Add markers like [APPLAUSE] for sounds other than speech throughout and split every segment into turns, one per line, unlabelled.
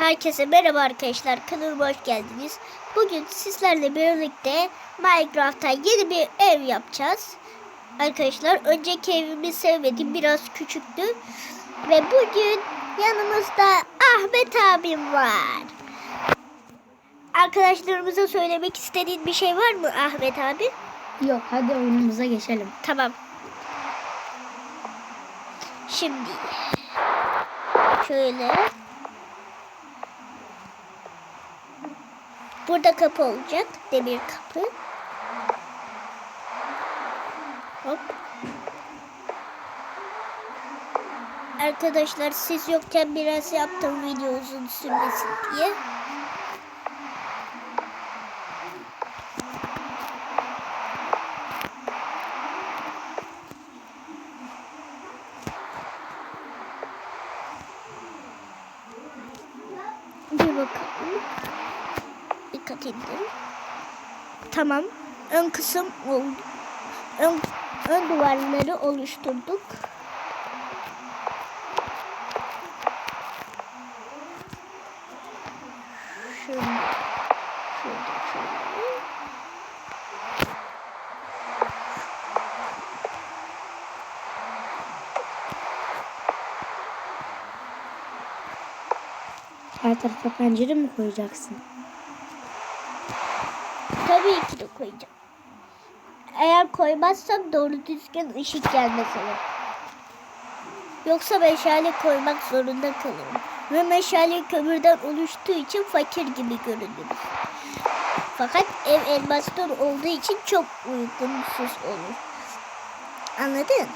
Herkese merhaba arkadaşlar. Kanalıma hoş geldiniz. Bugün sizlerle birlikte Minecraft'ta yeni bir ev yapacağız. Arkadaşlar önceki evimi sevmedim. Biraz küçüktü. Ve bugün yanımızda Ahmet abim var. Arkadaşlarımıza söylemek istediğin bir şey var mı Ahmet abi?
Yok hadi oyunumuza geçelim.
Tamam. Şimdi şöyle burada kapı olacak. Demir kapı. Hop. Arkadaşlar siz yokken biraz yaptım video uzun sürmesin diye. Bir bakalım. Dikkat edin. Tamam. Ön kısım. Ön, ön duvarları oluşturduk. Şöyle. Şöyle şöyle.
Her tarafa pencere mi koyacaksın?
Tabii ki de koyacağım. Eğer koymazsam doğru düzgün ışık gelmez eve. Yoksa meşale koymak zorunda kalırım. Ve meşale kömürden oluştuğu için fakir gibi görünürüz. Fakat ev elmastan olduğu için çok uygunsuz olur. Anladın?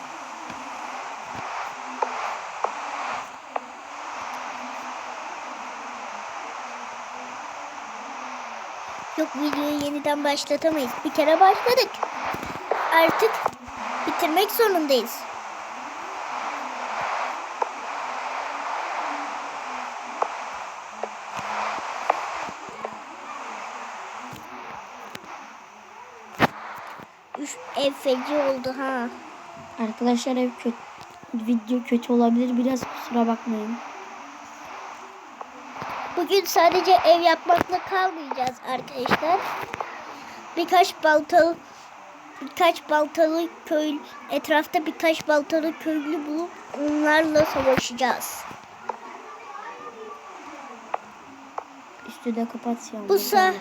Yok videoyu yeniden başlatamayız. Bir kere başladık. Artık bitirmek zorundayız. Üf, ev feci oldu ha.
Arkadaşlar ev kötü, video kötü olabilir biraz kusura bakmayın.
Bugün sadece ev yapmakla kalmayacağız arkadaşlar. Birkaç baltalı birkaç baltalı köy etrafta birkaç baltalı köylü bulup onlarla savaşacağız.
Üstü de kapat yalnız.
Bu sa-.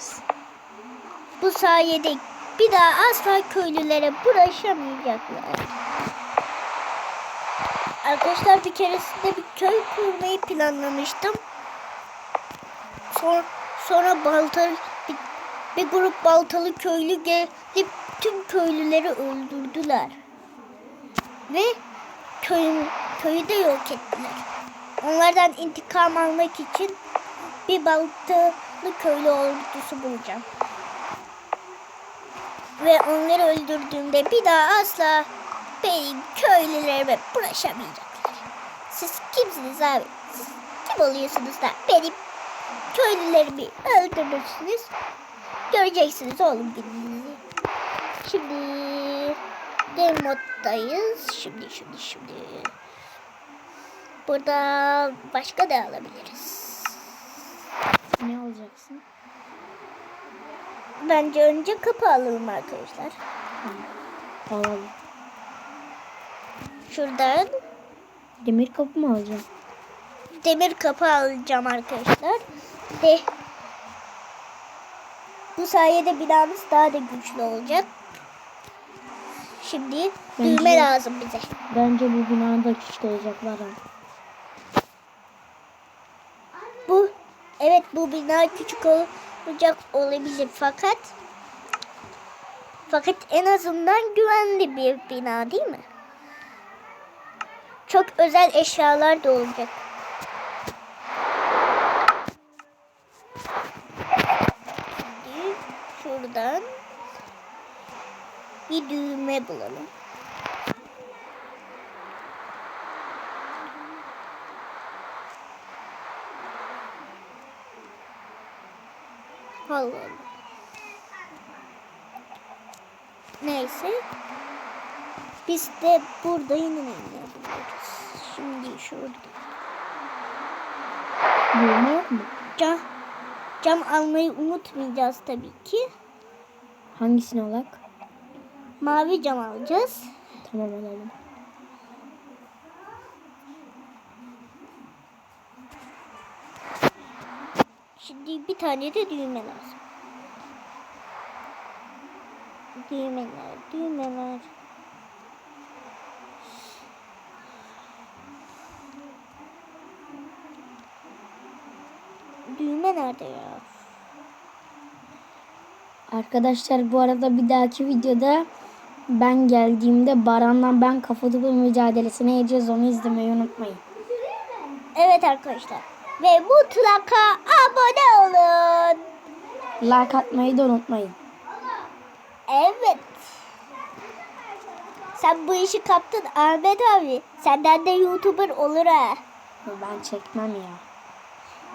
Bu sayede bir daha asla köylülere bulaşamayacaklar. Arkadaşlar bir keresinde bir köy kurmayı planlamıştım. Sonra, sonra baltalı bir, bir grup baltalı köylü gelip tüm köylüleri öldürdüler. Ve köyü, köyü de yok ettiler. Onlardan intikam almak için bir baltalı köylü ordusu bulacağım. Ve onları öldürdüğümde bir daha asla benim köylülerime bulaşamayacaklar. Siz kimsiniz abi? Siz kim oluyorsunuz da benim köylülerimi öldürürsünüz? Göreceksiniz oğlum gününüzü. Şimdi game moddayız. Şimdi şimdi şimdi. Burada başka da alabiliriz.
Ne alacaksın?
Bence önce kapı alalım arkadaşlar.
Alalım.
Şuradan
Demir kapı mı alacaksın?
demir kapı alacağım arkadaşlar. Ve bu sayede binamız daha da güçlü olacak. Şimdi
Bence-
düğme lazım bize.
Bence bu binada ha.
Bu evet bu bina küçük olacak olabilir fakat fakat en azından güvenli bir bina değil mi? Çok özel eşyalar da olacak. Şimdi şuradan bir düğme bulalım. Allah Allah. Neyse. Biz de burada yine yapıyoruz. Şimdi şurada.
Düğme yok mu?
cam, cam almayı unutmayacağız tabii ki.
Hangisini alak?
Mavi cam alacağız.
Tamam alalım.
Şimdi bir tane de düğme lazım. Düğmeler, düğmeler. Düğme nerede ya?
Arkadaşlar bu arada bir dahaki videoda ben geldiğimde Baran'la ben kafa topu mücadelesine gireceğiz. Onu izlemeyi unutmayın.
Evet arkadaşlar. Ve mutlaka abone olun.
Like atmayı da unutmayın.
Evet. Sen bu işi kaptın Ahmet abi. Senden de YouTuber olur ha.
Ben çekmem ya.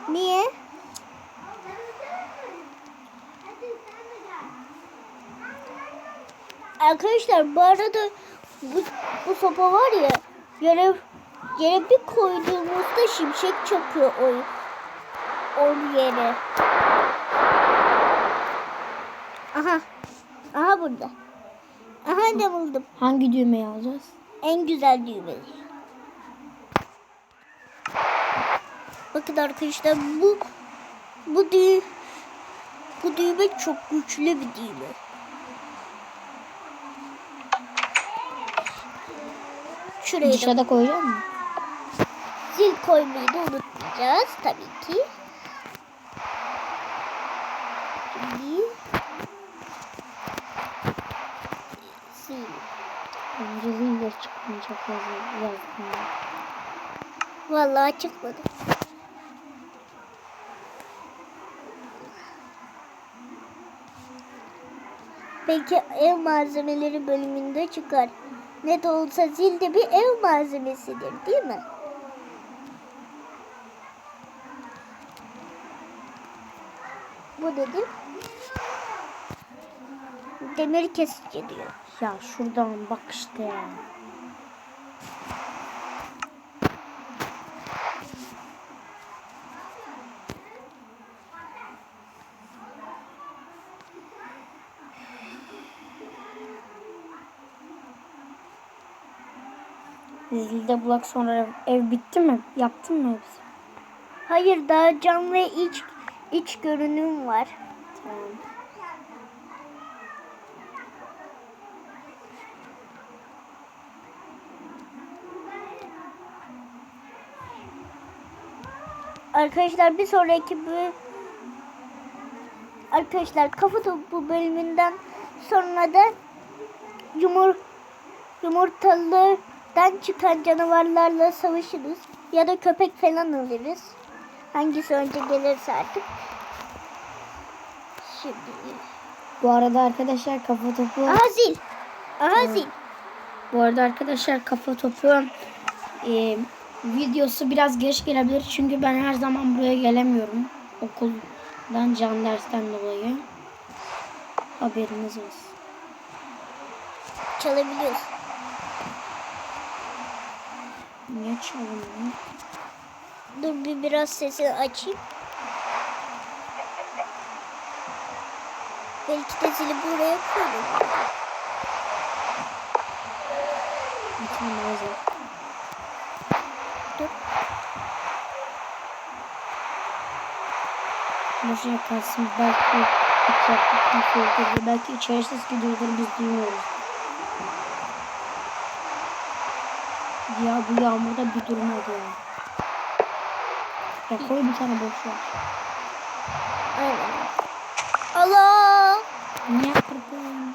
Niye? Arkadaşlar bu arada bu, bu sopa var ya yere, yere bir koyduğumuzda şimşek çakıyor o, o yere. Aha. Aha burada. Aha ne buldum.
Hangi düğmeyi alacağız?
En güzel düğme. Bakın arkadaşlar bu bu düğ bu düğme çok güçlü bir düğme. Şuraya da
Dışarıda koyacak mı?
zil koymayı da unutmayacağız tabii ki. Şimdi zil.
Bence zil de çıkmayacak yazdım.
Vallahi çıkmadı. Belki ev malzemeleri bölümünde çıkar. Ne de olsa zil de bir ev malzemesidir değil mi? Bu nedir? Demir kesici diyor.
Ya şuradan bak işte ya. Zilde bulak sonra ev, ev bitti mi? Yaptın mı hepsi?
Hayır daha cam ve iç iç görünüm var.
Tamam.
Arkadaşlar bir sonraki bu Arkadaşlar kafa topu bölümünden sonra da yumur yumurtalıdan çıkan canavarlarla savaşırız ya da köpek falan alırız. Hangisi önce gelirse artık. Şimdi.
Bu arada arkadaşlar kafa topu
Aha zil. Aha zil.
Bu arada arkadaşlar kafa topu e, videosu biraz geç gelebilir. Çünkü ben her zaman buraya gelemiyorum. Okuldan can dersten dolayı. Haberiniz olsun.
Çalabiliyoruz.
Niye çalınıyor?
Dur bir biraz sesini açayım. Belki de zili buraya koydum.
Bir tane lazım.
Dur.
Boşuna kalsın. Belki yoktur. Belki içeri ses gidiyordur biz duymuyoruz. Ya bu yağmurda bir durmadı ya. Ya koy bir tane boş ver.
Aynen. Allah!
Niye kırdın?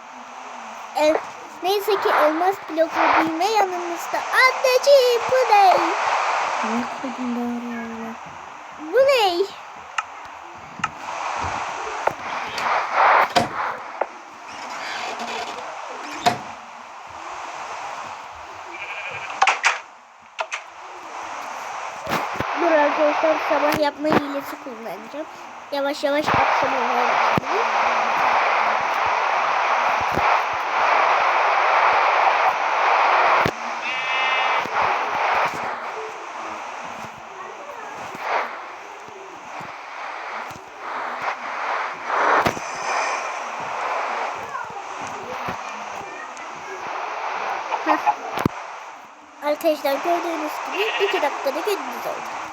El, neyse ki elmas bloklu düğme yanımızda. Anneciğim bu ne?
Niye kırdın bari
Yavaş yavaş akşam oluyor. Arkadaşlar gördüğünüz gibi 2 dakikada gündüz oldu.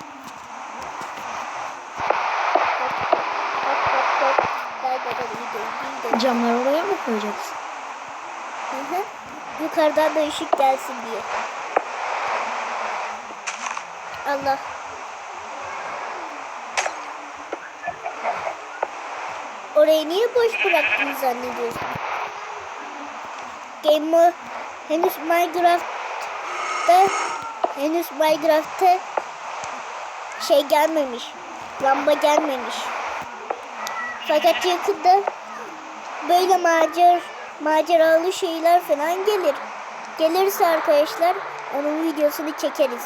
Camları oraya mı koyacaksın?
Hı hı. Yukarıdan da ışık gelsin diye. Allah. Orayı niye boş bıraktın zannediyorsun? Game Mo- henüz Minecraft'ta henüz Minecraft'ta şey gelmemiş. Lamba gelmemiş. Fakat yakında böyle macer maceralı şeyler falan gelir. Gelirse arkadaşlar onun videosunu çekeriz.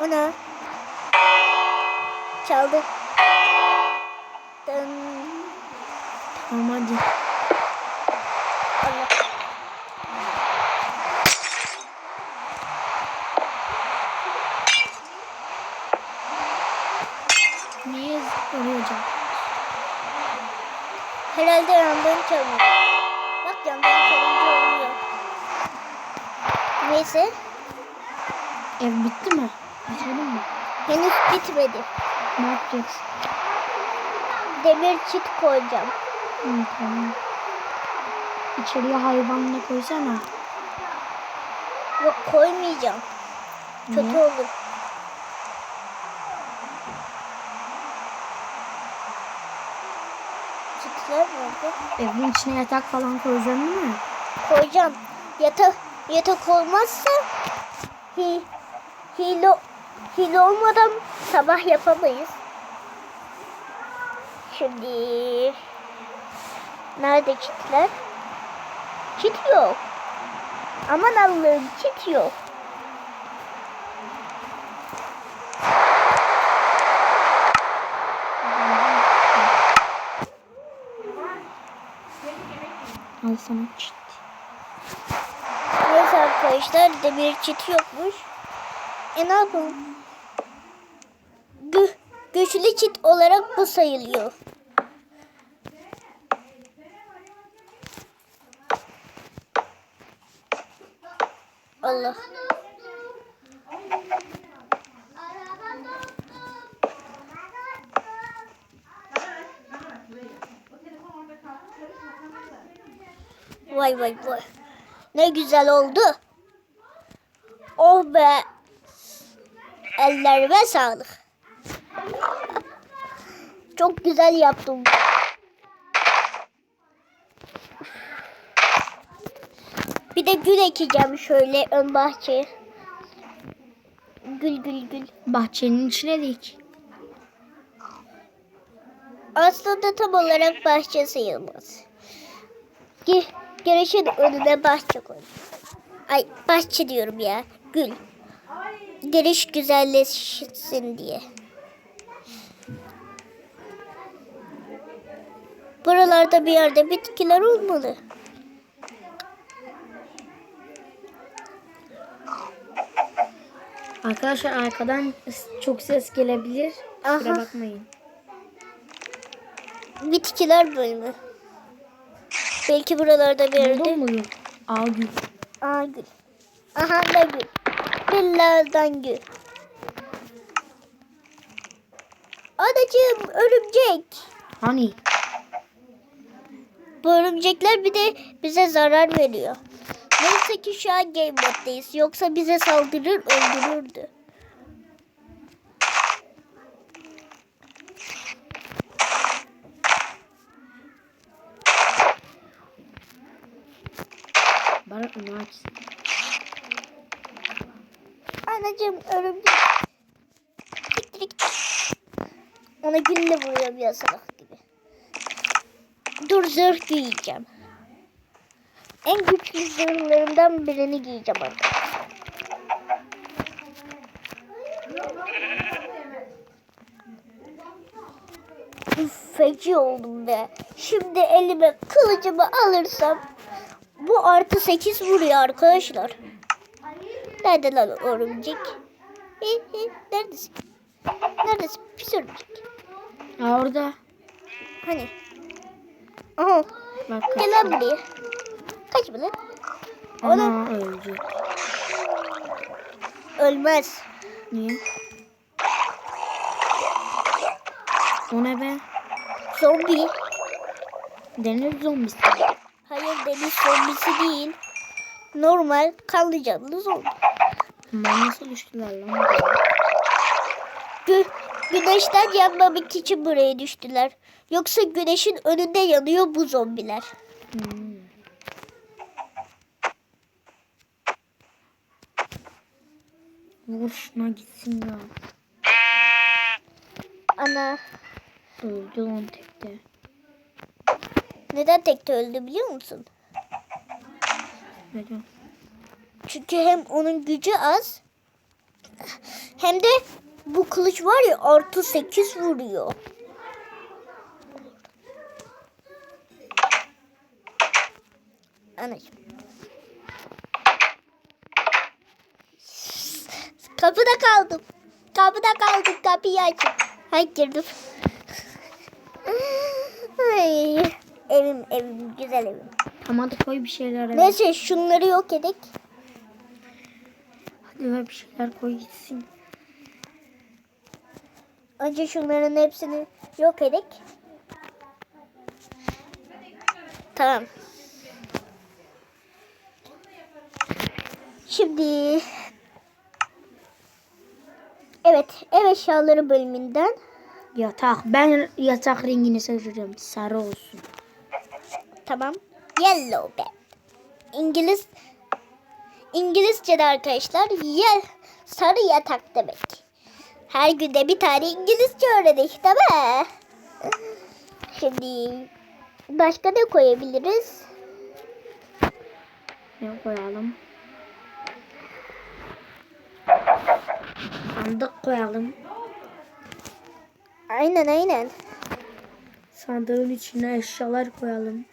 Ona çaldı. Dın.
Tamam hadi.
Allah.
Niye oraya cam?
Herhalde yandan çalıyor. Bak yandan çalınca oluyor. Neyse
Ev bitti mi? Bitirdin mi?
henüz bitmedi.
Ne yapacaksın?
Demir çit koyacağım.
Hı, tamam. İçeriye hayvanla koysana.
Yok koymayacağım. Kötü
Niye?
olur.
Evin içine yatak falan koyacaksın değil mi?
Koyacağım. Yatak, yatak olmazsa hi, hile, hile olmadan sabah yapamayız. Şimdi nerede çitler? Çit yok. Aman Allah'ım çit yok.
Sana çit.
Neyse arkadaşlar demir çit yokmuş. E ne yapalım? Gü güçlü çit olarak bu sayılıyor. Allah. Vay vay vay. Ne güzel oldu. Oh be. Ellerime sağlık. Çok güzel yaptım. Bir de gül ekeceğim şöyle ön bahçeye. Gül gül gül.
Bahçenin içine dik.
Aslında tam olarak bahçe sayılmaz. Gi girişin önüne bahçe koy. Ay bahçe diyorum ya. Gül. Giriş güzelleşsin diye. Buralarda bir yerde bitkiler olmalı.
Arkadaşlar arkadan çok ses gelebilir. Kusura
Aha.
bakmayın.
Bitkiler bölümü. Belki buralarda bir yerde.
Buldun mu? Al gül.
Aa gül. Aha da gül. Güllerden gül. Anacığım örümcek.
Hani?
Bu örümcekler bir de bize zarar veriyor. Neyse ki şu an game moddayız. Yoksa bize saldırır öldürürdü.
Bana onu aç.
Anacığım örümcek. Siktir git. Ona gülle vuruyorum ya salak gibi. Dur zırh giyeceğim. En güçlü zırhlarımdan birini giyeceğim. Üf, feci oldum be. Şimdi elime kılıcımı alırsam bu artı 8 vuruyor arkadaşlar. Nerede lan örümcek? Neredesin? Neredesin? Pis örümcek.
Aa, orada.
Hani? Aha.
Bak
Gel
kaç.
lan buraya. Kaç lan?
Ana ölecek.
Ölmez.
Niye? O ne be?
Zombi.
Deniz zombisi.
Hayır deniz zombisi değil. Normal kanlı canlı zombi.
Aman nasıl düştüler lan? buraya?
Gü güneşten yanmamak için buraya düştüler. Yoksa güneşin önünde yanıyor bu zombiler.
Hmm. Vur şuna gitsin ya.
Ana
Öldü lan tekte.
neden tekte öldü biliyor musun?
Neden?
Çünkü hem onun gücü az hem de bu kılıç var ya artı 8 vuruyor. Anacığım. Kapıda kaldım. Kapıda kaldım. Kapıyı açın. Hay girdim. Ay, evim evim güzel evim.
Tamam hadi koy bir şeyler.
Neyse şunları yok edek.
Hadi ver bir şeyler koy gitsin.
Önce şunların hepsini yok edek. Tamam. Şimdi Evet, ev eşyaları bölümünden
Yatak. Ben yatak rengini seçeceğim. Sarı olsun.
tamam. Yellow bed. İngiliz İngilizce'de arkadaşlar yel sarı yatak demek. Her günde bir tane İngilizce öğrendik değil mi? Şimdi başka ne koyabiliriz?
Ne koyalım? Sandık koyalım.
Aynen aynen.
Sandığın içine eşyalar koyalım.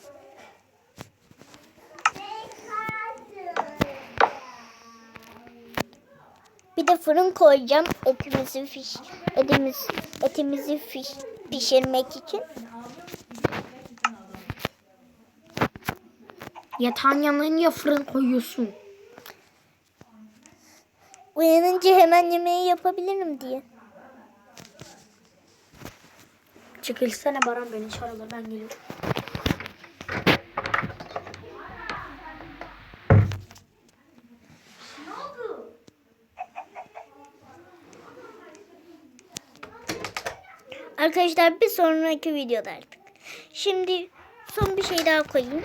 Fırın koyacağım etimizi fiş etimiz etimizi fiş pişirmek için.
Yatağın yanına niye fırın koyuyorsun?
Uyanınca hemen yemeği yapabilirim diye.
Çekilsene Baran beni çağırırlar ben geliyorum.
Arkadaşlar bir sonraki videoda artık. Şimdi son bir şey daha koyayım.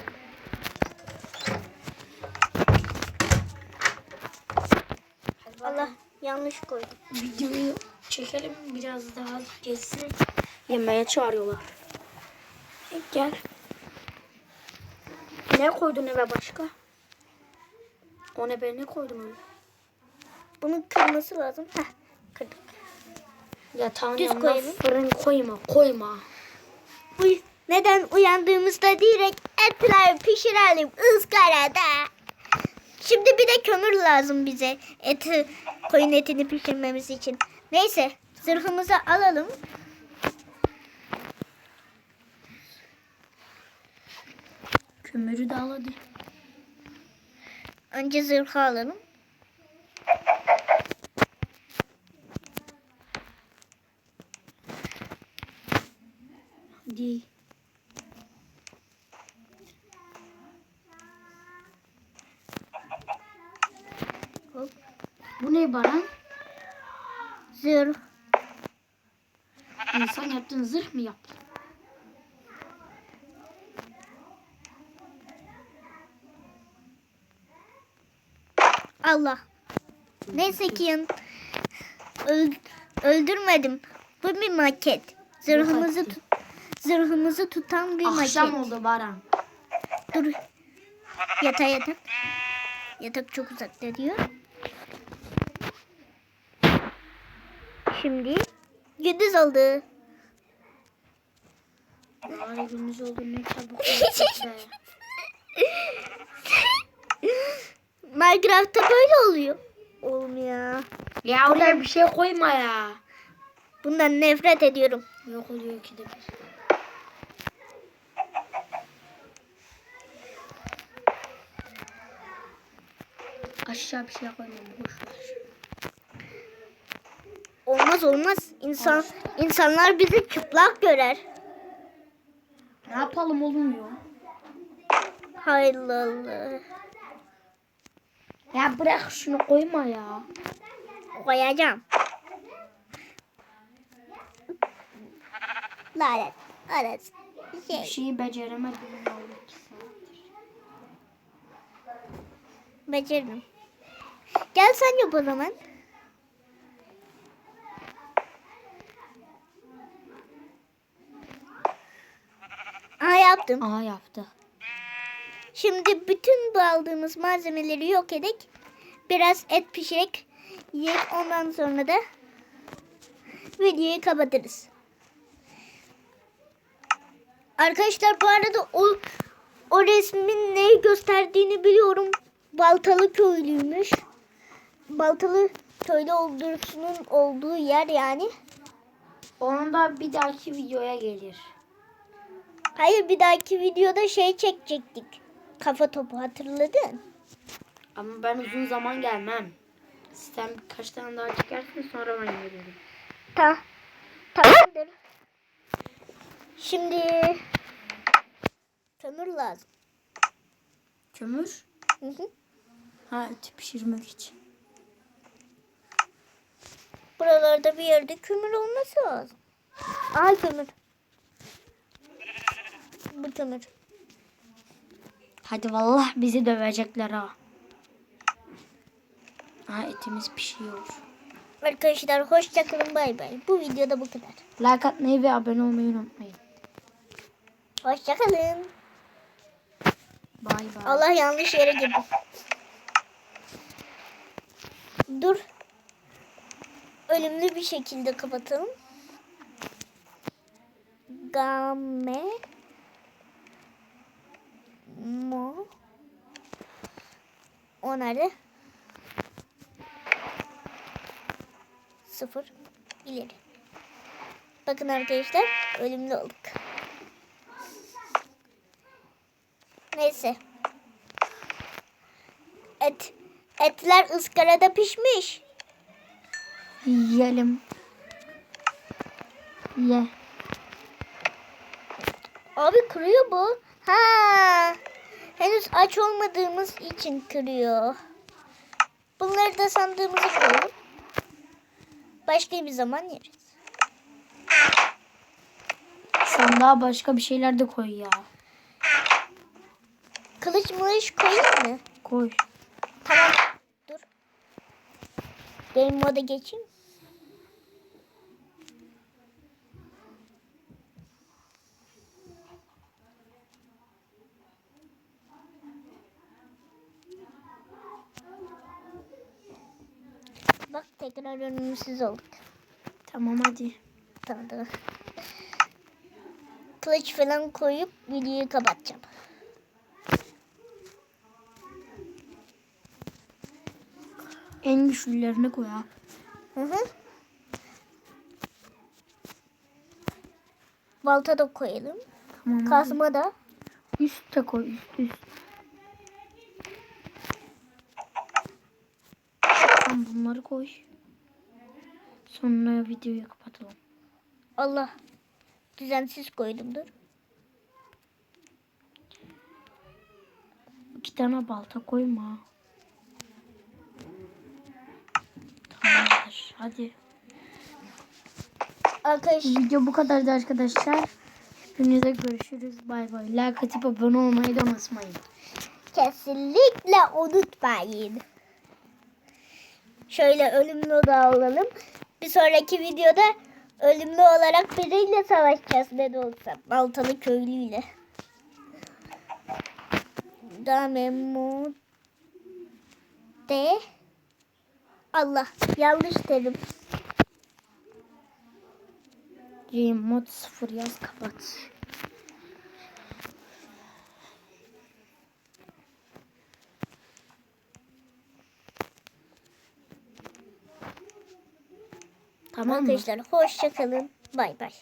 Allah yanlış koydum.
Videoyu çekelim biraz daha geçsin. Yemeğe çağırıyorlar. Gel. Ne koydun eve başka? O ne be ne koydun öyle?
Bunun kırması lazım. Heh.
Yatağın
Düz
yanına
koyalım.
fırın koyma koyma.
Uy, neden uyandığımızda direkt etler pişirelim ızgarada. Şimdi bir de kömür lazım bize eti koyun etini pişirmemiz için. Neyse zırhımızı alalım.
Kömürü de al hadi.
Önce zırhı alalım.
Hadi.
Hop.
Bu ne Baran?
Zırh.
İnsan yaptığın zırh mı yaptın?
Allah. Neyse ki yan Öl- öldürmedim. Bu bir maket. Zırhımızı tut zırhımızı tutan bir
Akşam
maket.
oldu Baran.
Dur. Yatak yatak. Yatak çok uzakta diyor. Şimdi gündüz oldu.
Bari gündüz oldu ne çabuk. [LAUGHS]
Minecraft'ta böyle oluyor. Olmuyor.
Ya oraya bir şey koyma ya.
Bundan nefret ediyorum.
Yok oluyor ki de bir. Aşağı bir şey koymam. Boş ver.
Olmaz olmaz. İnsan insanlar bizi çıplak görer.
Ne yapalım olmuyor.
Hayırlı.
Ya bırak şunu koyma ya.
Koyacağım. Lanet. Lanet.
Bir
Şey.
şeyi beceremedim. vallahi iki saattir.
Beceririm. Gel sen yap o zaman. Aa yaptım.
Aa yaptı.
Şimdi bütün bu aldığımız malzemeleri yok edek. Biraz et pişirek yiyip ondan sonra da videoyu kapatırız. Arkadaşlar bu arada o, o resmin neyi gösterdiğini biliyorum. Baltalı köylüymüş. Baltalı köylü ordusunun olduğu yer yani.
Onun da bir dahaki videoya gelir.
Hayır bir dahaki videoda şey çekecektik. Kafa topu hatırladın?
Ama ben uzun zaman gelmem. Sen birkaç tane daha çekersin sonra ben gelirim.
Ta tamamdır. Şimdi kömür lazım.
Kömür.
Hı hı.
Ha eti pişirmek için.
Buralarda bir yerde kömür olması lazım. Aa kömür. Bu kömür.
Hadi vallahi bizi dövecekler ha. Ha etimiz pişiyor.
Arkadaşlar hoşçakalın bay bay. Bu videoda bu kadar.
Like atmayı ve abone olmayı unutmayın.
Hoşçakalın.
Bay bay.
Allah yanlış yere girdi. Dur. Ölümlü bir şekilde kapatalım. Game Mo O? Sıfır ileri. Bakın arkadaşlar ölümlü olduk. Neyse. Et etler ızgarada pişmiş.
Yiyelim. Ye.
Abi kırıyor bu. Ha. Henüz aç olmadığımız için kırıyor. Bunları da sandığımıza koyalım. Başka bir zaman yeriz.
Sandığa başka bir şeyler de koy ya.
Kılıç mılıç koyayım mı?
Koy.
Tamam. Game moda geçeyim. Bak tekrar önümsüz olduk.
Tamam hadi.
Tamam tamam. Kılıç falan koyup videoyu kapatacağım.
En güçlülerini koy ha.
Hı hı. Balta da koyalım.
Tamam.
Kazma da.
Üste koy üst üst. Tamam bunları koy. Sonra videoyu kapatalım.
Allah. Düzensiz koydum dur.
İki tane balta koyma. Tamamdır. Hadi.
Arkadaşlar
Video bu kadardı arkadaşlar. Hepinize görüşürüz. Bay bay. Like atıp abone olmayı da unutmayın.
kesinlikle unutmayın. Şöyle ölümlü oda alalım. Bir sonraki videoda ölümlü olarak biriyle savaşacağız ne de olsa. Baltalı köylüyle. Damemu de Allah yanlış dedim.
Mod 0 yaz kapat. Tamam?
Arkadaşlar hoşça kalın. Bay bay.